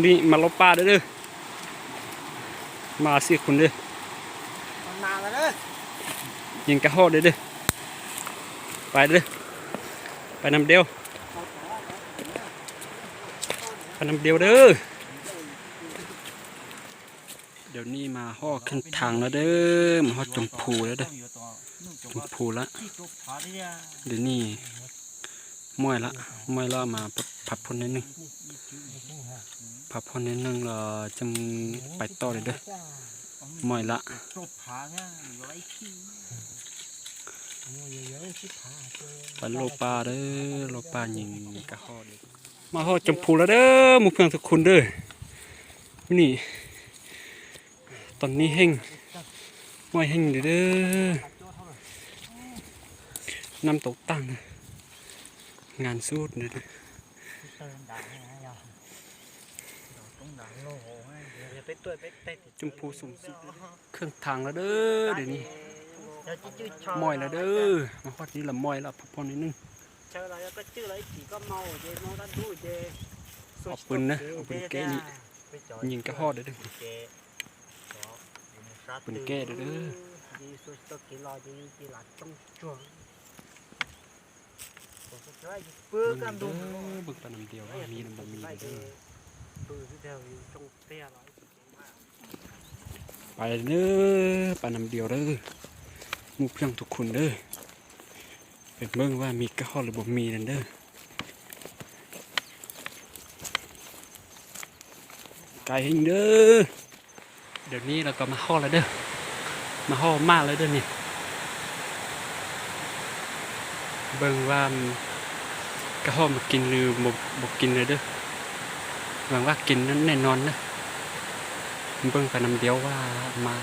นี่มาลบปลาเด้อเด้อมาสิคุณเด้อมันมาแล้วเด้อยิงกระหอเด้อเด้อไปเด้อไปนำเดียวไปนำเดียวเด้อเดี๋ยวนี้มาห่อขึ้นทางแล้วเด้อมาห่อจมพูแล้วเด้อจมพูละเดี๋ยวนี้ ม้วยละม้วยละมาพับพ่นนิดนึงพับพ่นนิดนึงเราจะไปต่อเลยเด้อม้วยละจบผาเนี่ยไปโลปลาเด้อโลปลายิงกระหอเด้อมาห่อจมพูแล้วเด้อหมุกเพียงทุกคนเด้อนี่ตอนนี้เฮงม้วยเฮงเด้อเด้อน้ำตกตั้ง งานสูดเด้อเด้อเติมด่างให้ยาต้องด่างโลโหให้เดี๋ยวไปตัวไปเตะจมพูสมสุดเครื่องทางแล้วเด้อเดี๋ยวนี้เดี๋ยวจื้อชอม้อยแล้วเด้อมาฮอดนี้ละม้อยละพักผ่อนนิดนึงเจออะไรก็จื้ออะไรขี่ก็เมาเจเมาดันดูเจเอาปืนนะเอาปืนแก้นี่ยิงกระหอเด้อเด้อปืนแก้เด้อ เด้อดีสุดตกิโลดีกีหลัดต้องเบิ่นด้ดูอบิ่งปลาน้ำเดียวว่ามีน้ำบ่มีเด้อไปเด้อปลาน้ำเดียวเด้อหมู่เพียงทุกคนเด้อไปเบิ่งว่ามีกระห้อหรือบ่มีนั่นเด้อไก่หิงเด้อเดี๋ยวนี้เราก็มาห่อแล้วเด้อมาห่อมากแล้วเด้อนี่ เบิ่งว่ากระหอมากินหรือบ่บ่กินเลยเด้อหวังว่ากินนั้นแน่นอนนะเบิ่งไปนำเดียวว่ามา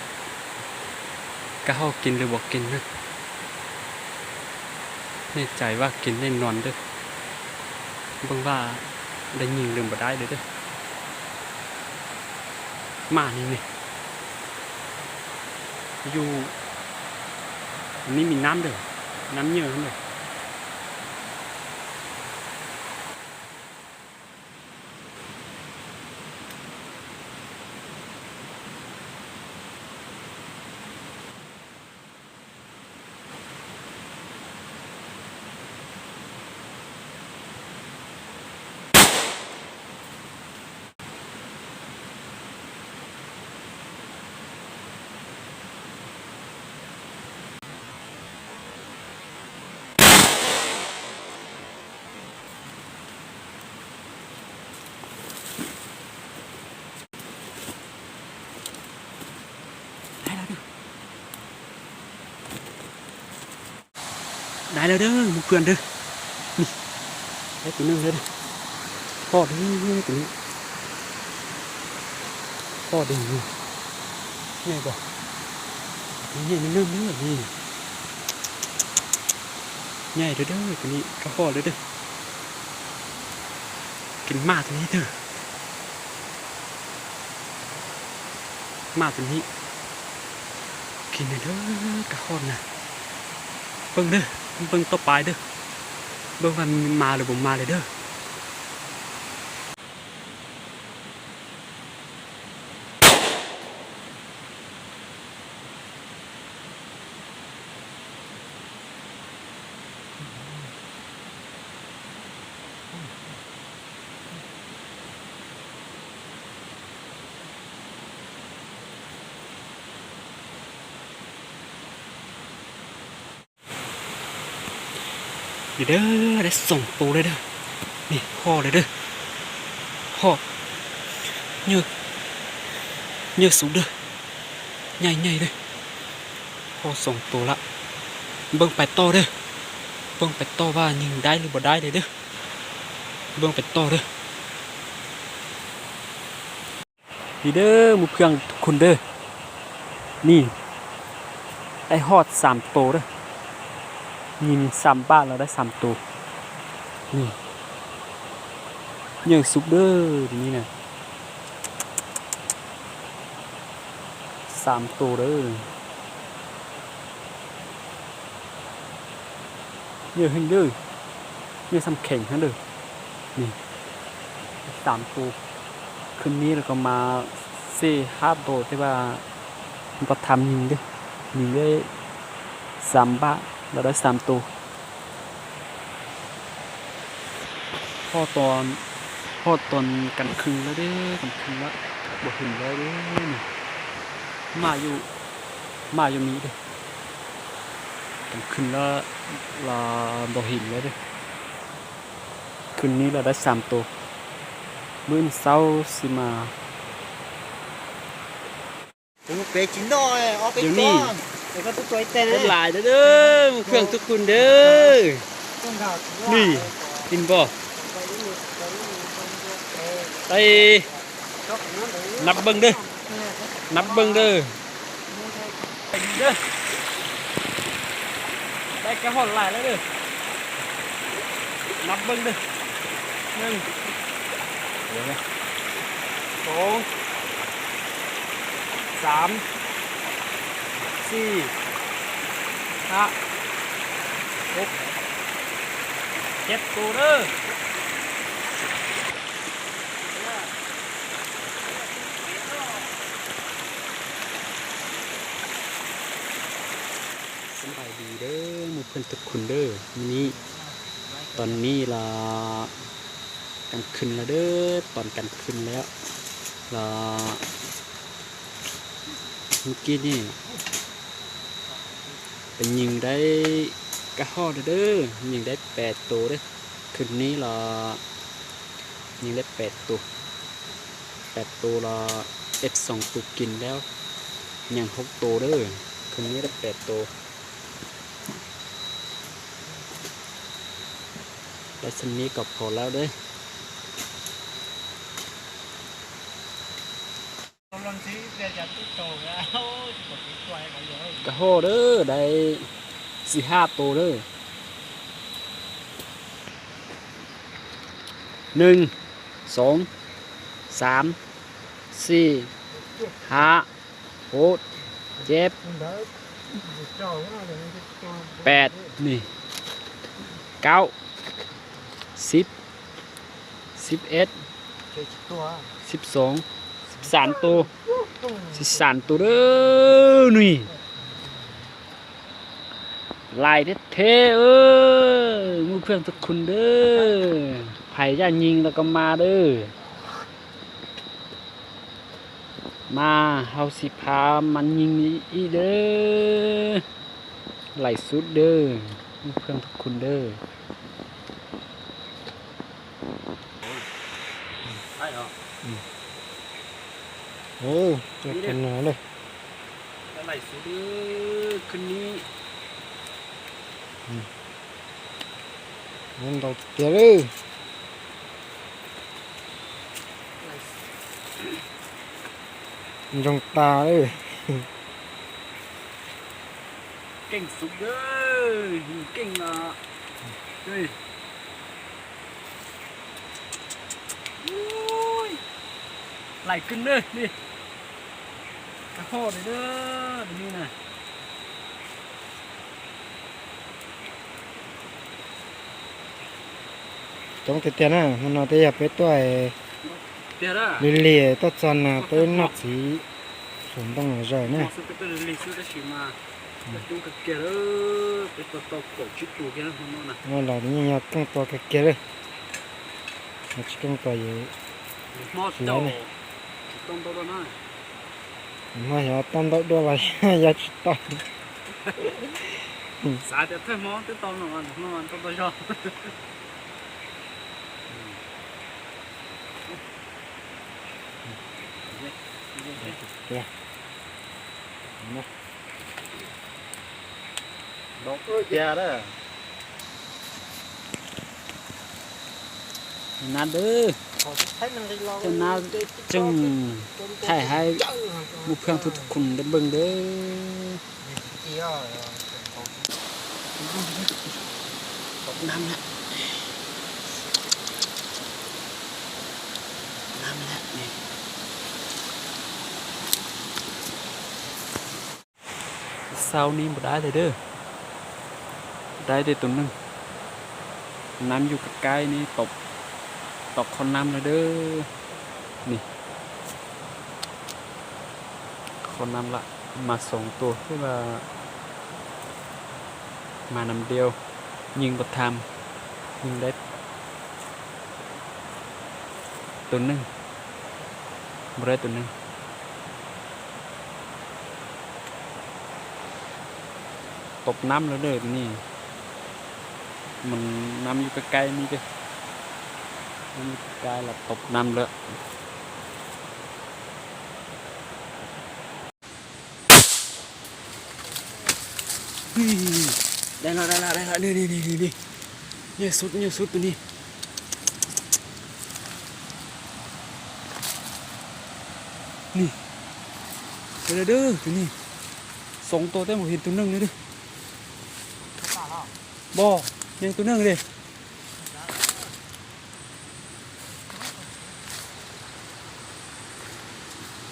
กระเฮากินหรือบ่กินนะแน่ใจว่ากินแน่นอนเด้อเบิ่งว่าได้ยิงหรือบ่ได้เด้อเด้อมานี่นี่อยู่นนี้มีน้ำเด้อน้ำเยอะเด้อ ได้แล้วเด้อมู่เพื่อนเด้อนี่ได้ตัวนึงเลยพ่อเด้อตัวนี้พ่อเด้อนี่ไงบ่นี่นี่นึงเด้อนี่ใหญ่เด้อเด้อตัวนี้ก็พอเด้อเด้อกินมากตัวนี้เด้อมากตัวนี้กินเด้อกระหอนนะเบิ่งเด้อ เบิ่งต่อไปเด้อเบิ่งว่ามันมาหรือบ่มาเลยเด้อ นี่เด้อได้ส่งตัวเลยเด้อนี่พ่อเลยเด้อพ่อเยอะเยอสูงเด้อใหญ่ใหญ่เลยพ่อส่งตัวละเบิ่งไปต่อเด้อเบิ่งไปต่อว่ายิงได้หรือบ่ได้เลยเด้อเบิ่งไปต่อเด้อนี่เด้อมู่เพื่อนทุกคนเด้อนี่ได้ฮอดสามโตเด้อ ยิงสามบ้านเราได้สามตัวนี่ยังซุปเดอร์ทีนี้นะสามตัวเด้อเยอะขึ้นเด้อเยอะซ้ำแข็งฮะเด้อนี่สามตัวคืนนี้เราก็มาสี่ห้าตัวที่ว่ามันก็ทำยิงด้วยยิงได้สามบาท เราได้สามตัวพ่อตอนพ่อตอนกันคืนแล้วเด้อกันคืนแล้วบ่เห็นแล้วเด้อนี่มาอยู่มาอยู่นี้เด้อกันคืนแล้วเราบ่เห็นแล้วเด้อคืนนี้เราได้สามตัวมื้อนี้เช้าสิมาผมไปจินดอยเอาไปเดี๋ยวนี้ก่อน เดี๋ยวก็ตุ๊กตัวเต้นเป็นหลายเด้อเด้อเครื่องทุกคนเด้อต้องดาวนี่กินบ่ไปนับเบิ่งเด้อนับเบิ่งเด้อไปดีเด้อได้แค่หอดหลายแล้วเด้อนับเบิ่งเด้อหนึ่งเดี๋ยวนะสองสาม สี่ห้าหกเจ็ดตัวเด้อสบายดีเด้อมู่เพื่อนทุกคนเด้อมื้อนี้ ตอนนี้เรากันขึ้นแล้วเด้อตอนกันขึ้นแล้วเราเมื่อกี้นี่ เป็นยิงได้กระหอดเด้อยิงได้แปดตัวเด้อคืนนี้เรายิงได้แปดตัวแปดตัวเราเอฟสองตัวกินแล้วยังหกตัวเด้อคืนนี้ได้แปดตัวได้ชนนี้ก็พอแล้วเด้อ ลองซื้อ เดี๋ยวจะตุ๊กโตแล้วกดตัวให้เขาเยอะกระโหเด้อได้สี่ห้าตัวเด้อหนึ่งสองสามสี่ห้าหกเจ็ดแปดนี่เก้าสิบสิบเอ็ดตัวสิบสองสิบสามตัว สิสามตัวเด้อนี่ลายเท่เออมือเพื่อนทุกคนเด้อไผ่ย่ายิงแล้วก็มาเด้อมาเฮาสิพามันยิงอีเด้อไหลสุดเด้อมือเพื่อนทุกคนเด้อ ใช่เหรอ โอ้เจ็บกันหนาเลยไหลสุดเด้อคืนนี้นั่นเราเตี้ยเลยจงตาเลยเก่งสุดเด้อเก่งอะเฮ้ยโอ้ย ไหลขึ้นเด้อนี่กระโหดเลยเด้อเดี๋ยวนี่นะจงเตี้ยๆนะมันเอาเตี้ยไปตัวไอ้เดี๋ยวนะลิเลียตัวจอนนะไปนักสีสมต้องใจมนะอสุดเป็นลิสุดได้ชิมาแต่ดูกับเกลือเป็นตัวตัวกดชิดตัวแค่นั้นมันนะมันหลานนี่ยังต้องตัวกะเกเลยมันจะต้องตัวอยู่ มอสโตต้องตัวนั้นมาอย่าตั้งตัวด้วยอะไรอย่าชิดต่อสาเดี๋ยวเธอมอตัวตอนนอนนอนตัวตัวชอบดอกเอ้ยแย่เด้อนั่นเด้อ ให้มันได้ลอง จะน่าจึงถ่ายให้หมู่เพื่อนทุกคนได้เบิ่งเด้อ เกี่ยว น้ำละน้ำละนี่เสาร์นี้บ่ได้เลยเด้อได้แต่ตัวหนึงน้ำอยู่ใกล้ๆนี่ตก ตกคนน้ำเลยเด้อ นี่เขานำละ มาสองตัวที่ว่า มานำเดียว ยิงบททำยิงได้ตัวหนึ่งบได้ตัวหนึ่งตบน้ำแล้วเด้อนี่มันน้ำอยู่ใกล้ๆนี่เด้อน้ำอยู่ใกล้ๆแล้วตบน้ำเลยได้แล้วได้แล้วได้แล้วนี่นี่นี่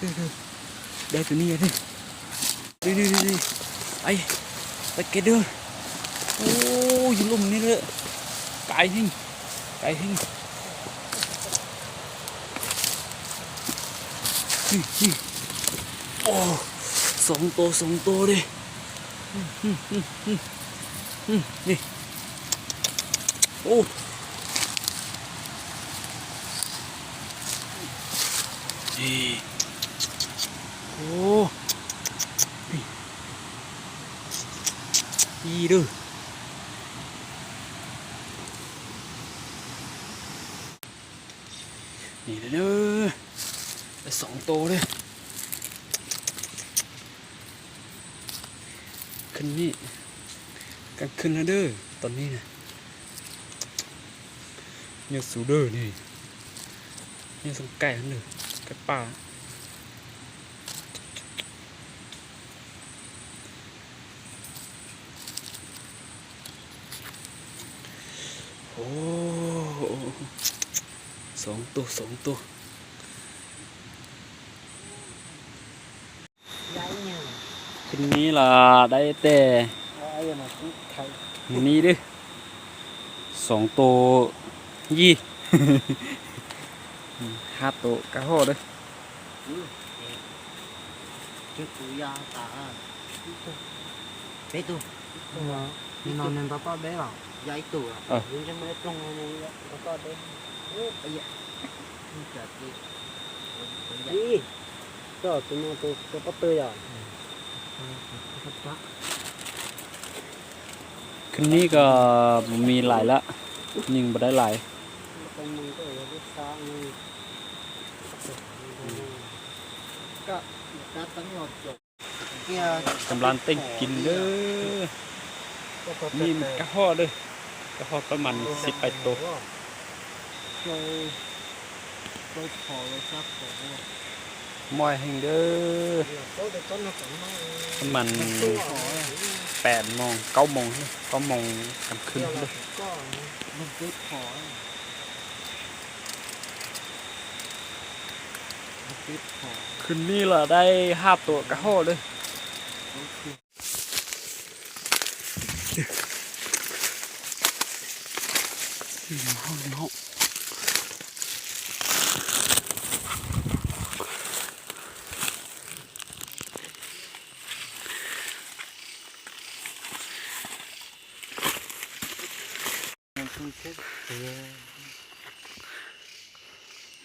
ได้ตัวนี้เลยด้อเด้อเด้อเด้อไอ้ไปเก็ตเด้อโอ้ยลุ่มนี่เลยไก่หิ้งไก่หิ้งนี่นี่โอ้สองตัวสองตัวเลยอืมอืมอืมอืมอืมนี่โอ้นี่โอ้นี่ ดีด้อนี่เด้อได้สองตัวเลย ขึ้นนี่กันขึ้นแล้วเด้อตอนนี้นะเนี่ยสูเด้อนี่เนี่ยสงไก่หันเด้อไก่ป่า โอ้สองตัวสองตัวย้ายเนี่ยคืนนี้ล่ะได้แต่ไอ้ยังมาคุกไทยนี้ดิสองตัวยี่ห้าตัวกระโหเด้อจุดตัวยาตาเป๊ะตัวนี่นอนนั่นป้าป้าเบ้หรอ ย้ายตัวยังจะไม่ตรงเลยป้าป้าเบ้โอ้ไอ้ยนี่จัดดินี่ก็ตัวนู้นตัวตัวปัตเตอร์อะคืนนี้ก็มีหลายละยิงบ่ได้หลายตรงมึงก็อย่าไปซ้ามึงก็ก็ตั้งหมดจบเกี่ยกำลังเต้นกินเด้อนี่มันกระโหเด้อ กระโหประมาณสิบแปดตัวเคยเคยขอเลยครับผมมอยแห่งเด้อประมาณตัวขอแปดโมงเก้าโมงเก้าโมงกลางคืนเดี๋ยมันติดขอติดขอคืนนี้ล่ะได้ห้าตัวกระโหเด้อ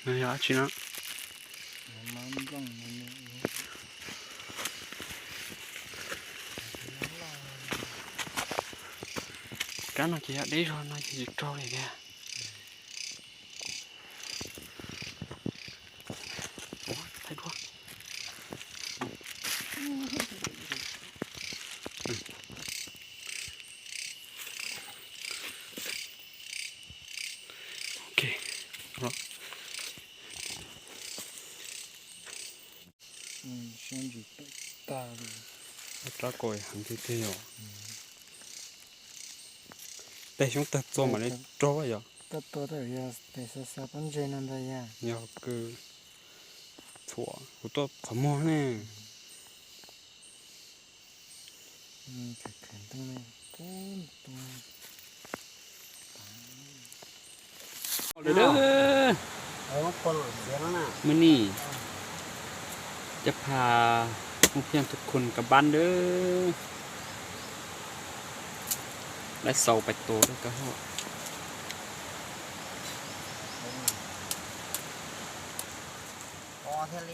nó nhỏ chứ nó cá nó chỉ đi rồi nó chỉ trôi này kìa. Thấy đuôi ra còi hẳn thế thế rồi đây chúng ta cho mà nó trôi vậy ตัดตัวเดียวยาแต่สสะปัญเจนันดายา nhờ cứ thua của tôi phải mua nè อืมแข็งตรงนี้ต้ นตัว được đó เอาคนเดี๋ยวนะมื่อนทุกคนกับบ้านเด้อและเสาไปโตด้วยก็ฮอดอ๋อทะเล